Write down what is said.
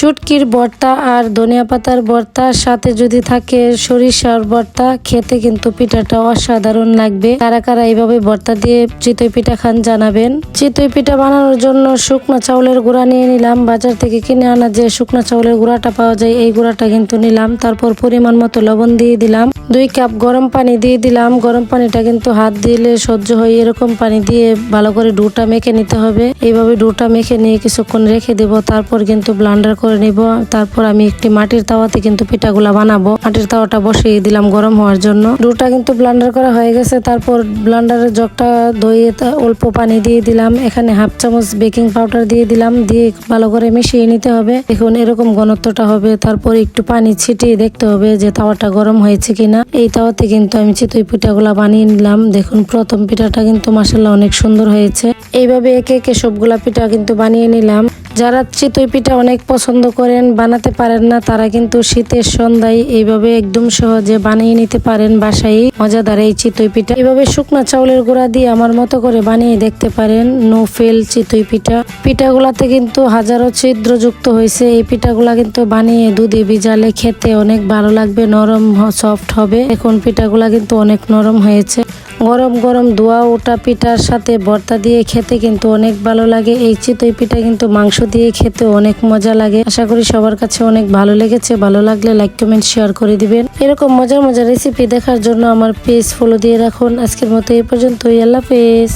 শুটকির ভর্তা আর ধনিয়া পাতার ভর্তার সাথে যদি থাকে সরিষার ভর্তা, খেতে কিন্তু পিঠাটা অসাধারণ লাগবে। কারা কারা এইভাবে ভর্তা দিয়ে চিতই পিঠা খান জানাবেন। চিতই পিঠা বানানোর জন্য শুকনো চাউলের গুঁড়া নিয়ে নিলাম। বাজার থেকে কিনে আনা যে শুকনো চাউলের গুঁড়াটা পাওয়া যায়, এই গুঁড়াটা কিন্তু নিলাম। তারপর পরিমাণ মতো লবণ দিয়ে দিলাম। দুই কাপ গরম পানি দিয়ে দিলাম। গরম পানিটা কিন্তু হাত দিলে সহ্য হয়। এরকম পানি দিয়ে ভালো করে ডুটা মেখে নিতে হবে। এইভাবে ডুটা মেখে নিয়ে কিছুক্ষণ রেখে দেব। তারপর কিন্তু ব্লান্ডার করে নিব। তারপর আমি একটি মাটির তাওয়াতে কিন্তু পিঠাগুলা বানাবো। মাটির তাওয়াটা বসিয়ে দিলাম গরম হওয়ার জন্য। ডুটা কিন্তু ব্লান্ডার করা হয়ে গেছে। তারপর ব্লান্ডারের জগটা ধুয়ে অল্প পানি দিয়ে দিলাম। এখানে হাফ চামচ বেকিং পাউডার দিয়ে দিলাম। দিয়ে ভালো করে মিশিয়ে নিতে হবে। এখন এরকম ঘনত্বটা হবে। তারপর একটু পানি ছিটিয়ে দেখতে হবে যে তাওয়াটা গরম হয়েছে কিনা। এই তাওয়াতে কিন্তু আমি চিতই পিঠাগুলা বানিয়ে নিলাম। দেখুন, প্রথম পিঠাটা কিন্তু মাসাল্লাহ অনেক সুন্দর হয়েছে। এইভাবে একে একে সবগুলা পিঠা কিন্তু বানিয়ে নিলাম। যারা চিতই পিঠা অনেক পছন্দ করেন, বানাতে পারেন না, তারা কিন্তু শীতের সন্ধ্যায় এইভাবে একদম সহজে বানিয়ে নিতে পারেন বাসায়। মজাদার এই চিতই পিঠা। এইভাবে শুকনা চাউলের গুঁড়া দিয়ে আমার মতো করে বানিয়ে দেখতে পারেন নো ফেল চিতই পিঠা। পিঠাগুলাতে কিন্তু হাজারো ছিদ্রযুক্ত হয়েছে। এই পিঠাগুলা কিন্তু বানিয়ে দুধে ভিজালে খেতে অনেক ভালো লাগবে, নরম সফট হবে। এখন পিঠাগুলা কিন্তু অনেক নরম হয়েছে। গরম গরম ধোয়া, ওটা পিঠার সাথে ভর্তা দিয়ে খেতে কিন্তু অনেক ভালো লাগে। এই চিতই পিঠা কিন্তু মাংস দিয়ে খেতে অনেক মজা লাগে। আশা করি সবার কাছে অনেক ভালো লেগেছে। ভালো লাগলে লাইক কমেন্ট শেয়ার করে দিবেন। এরকম মজার মজার রেসিপি দেখার জন্য আমার পেজ ফলো দিয়ে রাখুন। আজকের মতো এই পর্যন্তই। আল্লাহ হাফেজ।